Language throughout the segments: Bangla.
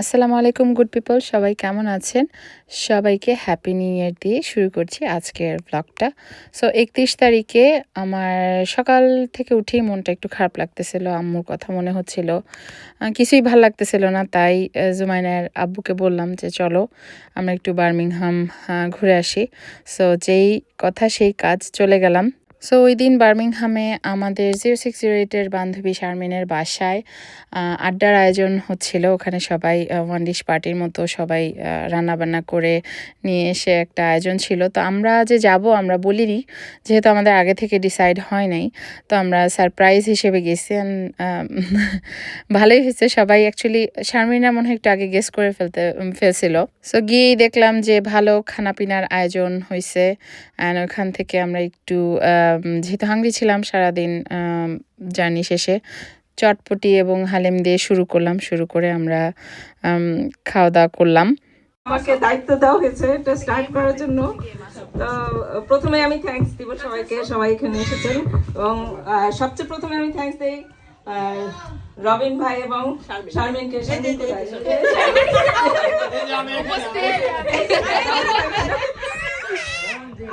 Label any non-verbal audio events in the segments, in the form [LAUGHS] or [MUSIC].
আসসালামু আলাইকুম গুড পিপল সবাই কেমন আছেন? সবাইকে হ্যাপি নিউ ইয়ার দিয়ে শুরু করছি আজকের ব্লগটা সো একত্রিশ তারিখে আমার সকাল থেকে উঠেই মনটা একটু খারাপ লাগতেছিল, আম্মুর কথা মনে হচ্ছিল। কিছুই ভালো লাগতেছিল না, তাই জুমাইনার আব্বুকে বললাম যে, চলো, আমরা একটু বার্মিংহাম ঘুরে আসি। সো যেই কথা, সেই কাজ চলে গেলাম। সো ওই দিন বার্মিংহামে আমাদের জিরো সিক্স জিরো এইটের বান্ধবী শারমিনের বাসায় আড্ডার আয়োজন হচ্ছিল। ওখানে সবাই ওয়ান ডিশ পার্টির মতো সবাই রান্না বান্না করে নিয়ে এসে একটা আয়োজন ছিল। তো আমরা যে যাব, আমরা বলিনি, যেহেতু আমাদের আগে থেকে ডিসাইড হয় নাই। তো আমরা সারপ্রাইজ হিসেবে গেছি [LAUGHS] ভালোই হয়েছে। সবাই অ্যাকচুয়ালি শারমিনা মনে হয় একটু আগে গেস করে ফেলতে ফেলছিল। সো গিয়েই দেখলাম যে ভালো খানাপিনার আয়োজন হয়েছে অ্যান্ড ওখান থেকে আমরা একটু যেহেতু হাঙ্গরি ছিলাম সারাদিন জার্নি শেষে চটপটি এবং হালিম দিয়ে শুরু করলাম শুরু করে আমরা খাওয়া দাওয়া করলাম। আমাকে দায়িত্ব দেওয়া হয়েছে এটা স্টার্ট করার জন্য। তো প্রথমে আমি থ্যাঙ্কস দিব সবাইকে সবাই এখানে এসেছেন। এবং সবচেয়ে প্রথমে আমি থ্যাঙ্কস দেই রবিন ভাই এবং শারমিনকে?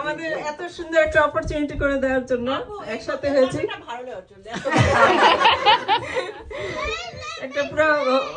আমাদের এত সুন্দর একটা অপরচুনিটি করে দেওয়ার জন্য একসাথে হয়েছি। একটা পুরো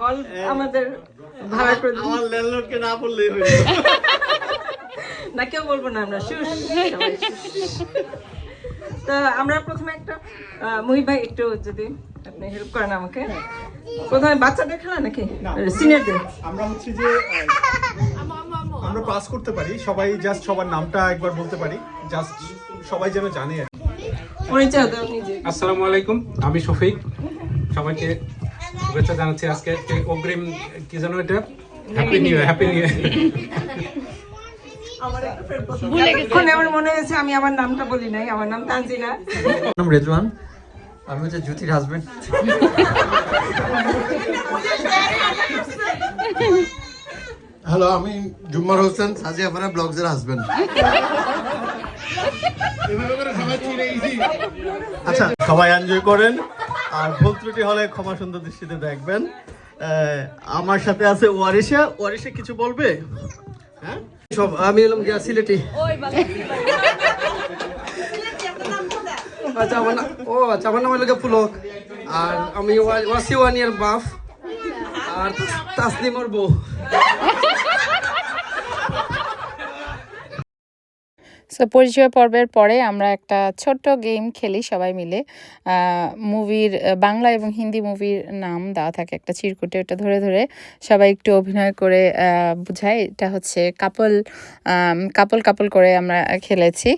হল আমাদের ভাড়া করে আমার ল্যান্ডলর্ডকে না বললেই হলো না কেউ বলব না আমরা শুষ। তো আমরা প্রথমে একটা মুহিব ভাই একটু যদি আপনি হেল্প করেন আমাকে। প্রথমে বাচ্চাদের খেলা নাকি? সিনিয়রদের আমরা হচ্ছে যে আমরা পাস করতে পারি সবাই জাস্ট সবার নামটা একবার বলতে পারি জাস্ট সবাই যেন জানে আসসালামু আলাইকুম আমি শফিক। সবাইকে শুভেচ্ছা জানাচ্ছি আজকে অগ্রিম কি জানো এটা? Happy new year happy new year আমার মনে হয়েছে আমি আমার নামটা বলি নাই আমার নাম তানজিলা নাম রেজওয়ান আমি হচ্ছে জ্যোতির হাজবেন্ড [LAUGHS] হ্যালো আমি জুম্মার হোসেন সাজিয়া পাড়া ব্লগসের হাজবেন্ড আচ্ছা সবাই এনজয় করেন। আর ভুল ত্রুটি হলে ক্ষমা সুন্দর দৃষ্টিতে দেখবেন। আমার সাথে আছে ওয়ারিশা। ওয়ারিশা কিছু বলবে? হ্যাঁ? সব আমি এলাম গিয়া সিলেটি। আচ্ছা আমার ও আচ্ছা আমার নাম হলো গিয়া পুলক। আর আমি ওয়া- ওয়াসি ওয়ান ইয়ার বাফ আর তাসনিমর বউ। সো পরিচয় পর্বের পরে আমরা একটা ছোট্ট গেম খেলি সবাই মিলে। মুভির বাংলা এবং হিন্দি মুভির নাম দেওয়া থাকে একটা চিরকুটে ওটা ধরে ধরে সবাই একটু অভিনয় করে বুঝায়। এটা হচ্ছে কাপল কাপল কাপল করে আমরা খেলেছি।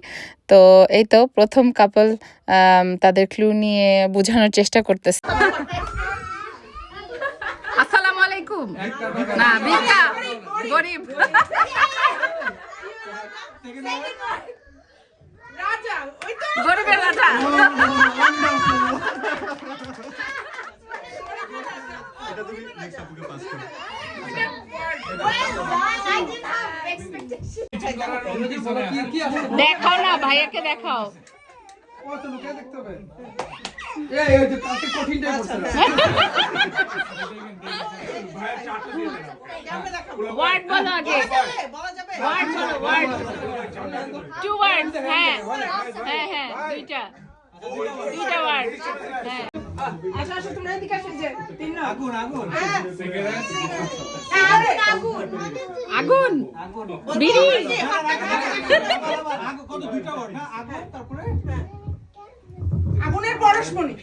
তো এই তো প্রথম কাপল তাদের ক্লু নিয়ে বোঝানোর চেষ্টা করতেছে। আসসালামু আলাইকুম। না [LAUGHS] ভিক্ষা গরিব গরিবের রাজা। এটা তুমি নেক্সট আপুকে পাস করো। দেখাও না ভাইয়াকে দেখাও। ওয়ার্ড বলো আগে। ওয়ার্ড বলো ওয়ার্ড টু ওয়ার্ড হ্যাঁ। হ্যাঁ হ্যাঁ দুইটা। দুইটা ওয়ার্ড হ্যাঁ। আচ্ছা আসো তোমরা এদিকে আসো যে তিন নাও। আগুন বিড়ি? আগুনের পরশমণি।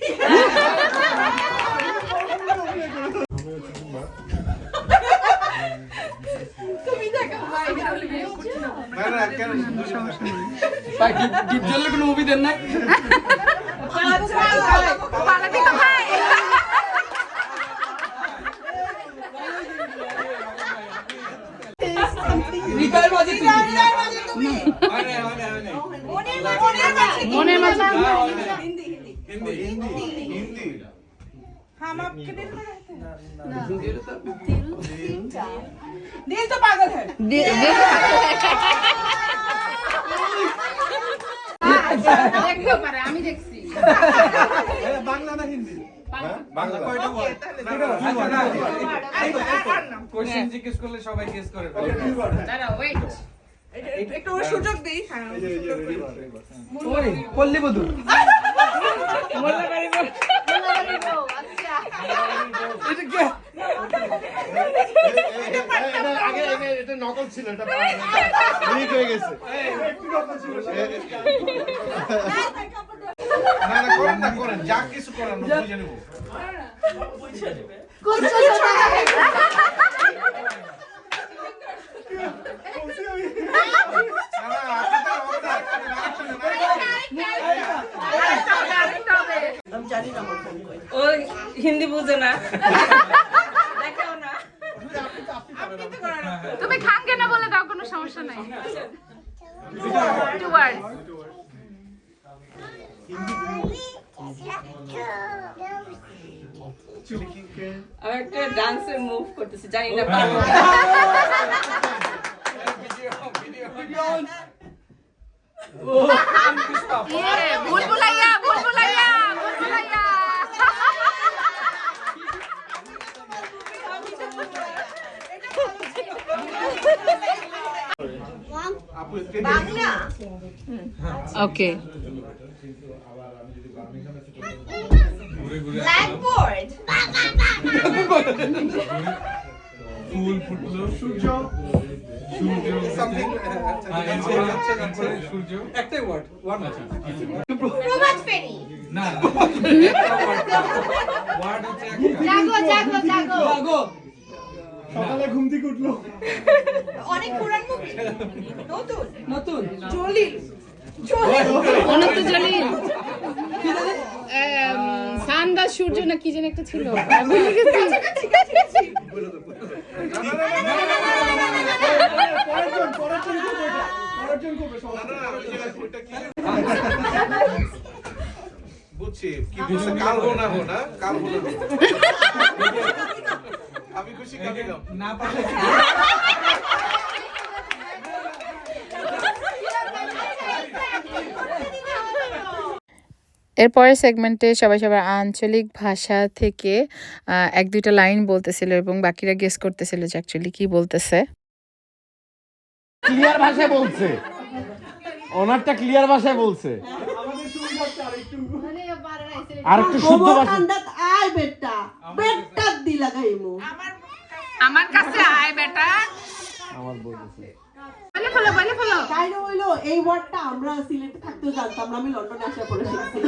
ভাই ডিপ জলের কোনো মুভি দেন না দেখতেও পারে আমি দেখছি বাংলা না হিন্দি বাংলা কয়টা কোশ্চেন জিজ্ঞেস করলে সবাই গেস করে একটু সুযোগ দিই পল্লী বধু এটা কে? আগে নকল ছিল এটা লিক হয়ে গেছে না না করেন না করেন যা কিছু করেন বুঝে নেব না না আপনি তো আমাদের ও হিন্দি বুঝে না দেখাও না তুমি খাঙ্গে না বলে দাও কোনো সমস্যা নাই Two words. আমি একটা ডান্সের মুভ করতেছি জানি না পারব Yeah, বুলবুলাইয়া বুলবুলাইয়া বুলবুলাইয়া ওকে। ব্ল্যাকবোর্ড ফুল ফুটলো সূর্য। সূর্য সামথিং সূর্য। একটাই ওয়ার্ড ওয়ান আছে প্রভাত ফেরি। না। [LAUGHS] ওয়ার্ড হচ্ছে একটা। জাগো জাগো জাগো। আগো সকালে ঘুম থেকে উঠল। অনেক পুরান মুভি নতুন? নতুন। জলিল। অনন্ত জলিল। সান্দা সূর্য না কি যেন একটা ছিল? বুঝছি কি কাল হো না হো না কাল হো না হো। আমি খুশি কাকে গাও না পারলে এরপরের সেগমেন্টে সবাই সবার আঞ্চলিক ভাষা থেকে এক দুইটা লাইন বলতেছিল এবং বাকিরা গেস করতেছিল যে অ্যাকচুয়ালি কি বলতেছে। ক্লিয়ার ভাষায় বলছে। ওনারটা ক্লিয়ার ভাষায় বলছে। আর একটু শুদ্ধ ভাষা আয় বেটা বেটাত দি লাগাইমু আমার কাছে আয় বেটা। আমার বলতেছে বলে ফেলো বলে ফেলো। তাইলে হইল এই ওয়ার্ডটা আমরা সিলেটে থাকতেও জানতাম না আমি লন্ডনে আসার পরে শিখছি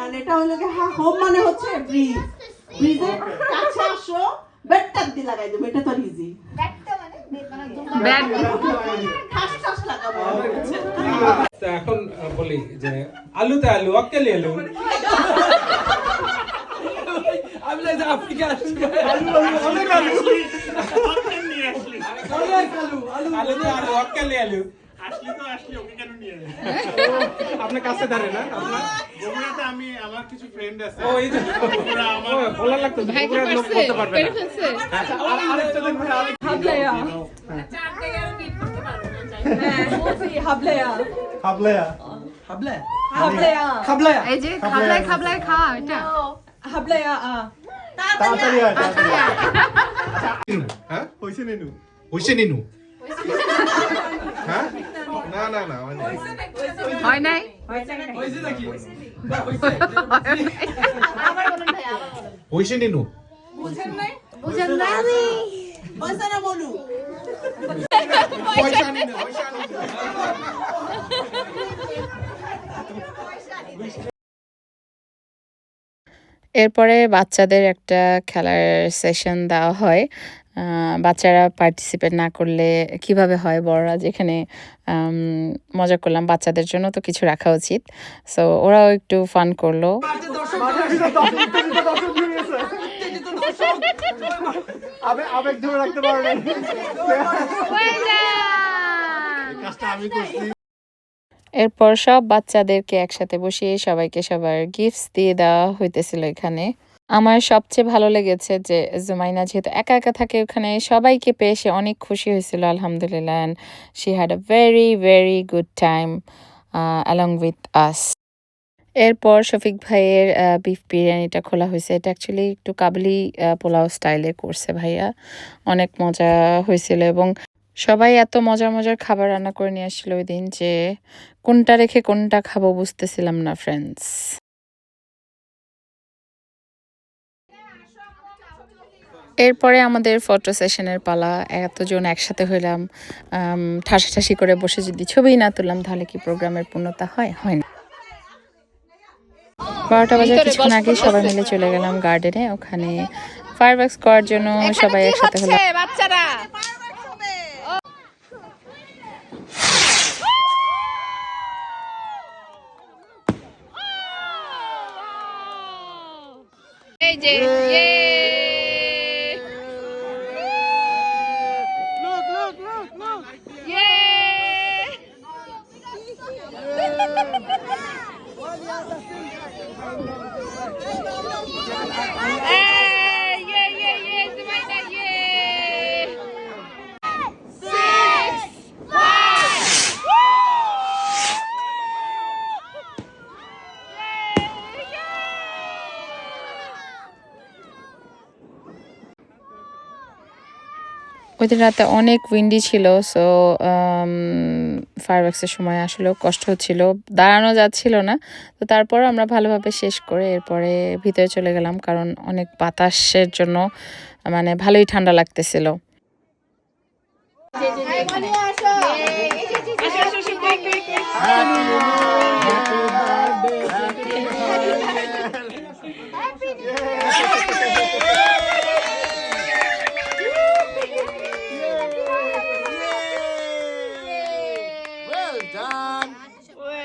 আর এটা হইল কি হ্যাঁ হোম মানে হচ্ছে ব্রিজ ব্রিজের কাছে আসো বেটাত দি লাগাই দেবো এটা তো ইজি তো এখন বলি যে আলুতে আলু অকেলে আলু। আমি লাইছি আফ্রিকা আসছি অনেক আলু অনেক আলু আলু আলুতে আলু অক্কেলি আলু আপনার কাছে দাঁড়ে না? আপনার আমি আমার কিছু ফ্রেন্ড আছে। ও এই যে ও, বলার লাগতো ভাই কি বগুড়ার লোক বলতে পারবে না। ফেলছে আরেকটা দেখবে আরেক হাবলায়া হাবলায়া হাবলায়া হাবলায়া এই যে খা এটা। হাবলায়া আ। তাড়াতাড়ি আয়। হ্যাঁ। হইছে নিনু। হইছে নিনু। হ্যাঁ? না না না হয় নাই। হইছে নাকি হইছে নিনু। বুঝেন নাই? পয়সা না বলু। পয়সা নিনু পয়সা নিনু। এরপরে বাচ্চাদের একটা খেলার সেশন দেওয়া হয়। বাচ্চারা পার্টিসিপেট না করলে কীভাবে হয় বড়রা? যেখানে মজা করলাম বাচ্চাদের জন্য তো কিছু রাখা উচিত। সো ওরাও একটু ফান করল। আবেগ ধরে রাখতে পারো কাজটা আমি করছি। এরপর সব বাচ্চাদেরকে একসাথে বসিয়ে সবাইকে সবার গিফটস দিয়ে দেওয়া হইতেছিল এখানে। আমার সবচেয়ে ভালো লেগেছে যে জুমাইনা যেহেতু একা একা থাকে ওখানে সবাইকে পেয়ে সে অনেক খুশি হয়েছিল আলহামদুলিল্লাহ। And she had a very very good time along with us এরপর শফিক ভাইয়ের বিফ বিরিয়ানিটা খোলা হয়েছে। এটা অ্যাকচুয়ালি একটু কাবলি আহ, পোলাও স্টাইলে করছে ভাইয়া। অনেক মজা হয়েছিল এবং সবাই এত মজার মজার খাবার রান্না করে নিয়ে আসছিল ওই দিন যে কোনটা রেখে কোনটা খাব বুঝতেছিলাম না ফ্রেন্ডস এরপরে আমাদের ফটো সেশনের পালা এতজন একসাথে হইলাম আম, ঠাসাঠাসি করে বসে যদি ছবি না তুললাম তাহলে কি প্রোগ্রামের পূর্ণতা হয়? হয় না। বারোটা বাজার কিছুক্ষণ আগে সবাই মিলে চলে গেলাম গার্ডেনে ওখানে ফায়ারওয়ার্কস করার জন্য সবাই একসাথে হলাম। বাচ্চারা এই যে ওই দিন রাতে অনেক উইন্ডি ছিল সো ফায়ারওয়ার্কসের সময় আসলেও কষ্ট হচ্ছিল দাঁড়ানো যাচ্ছিল না তো তারপর আমরা ভালোভাবে শেষ করে এরপরে ভিতরে চলে গেলাম কারণ অনেক বাতাসের জন্য মানে ভালোই ঠান্ডা লাগতেছিল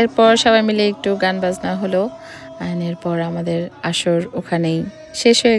এরপর সবাই মিলে একটু গান বাজনা হলো। এরপর আমাদের আসর ওখানেই শেষ হয়ে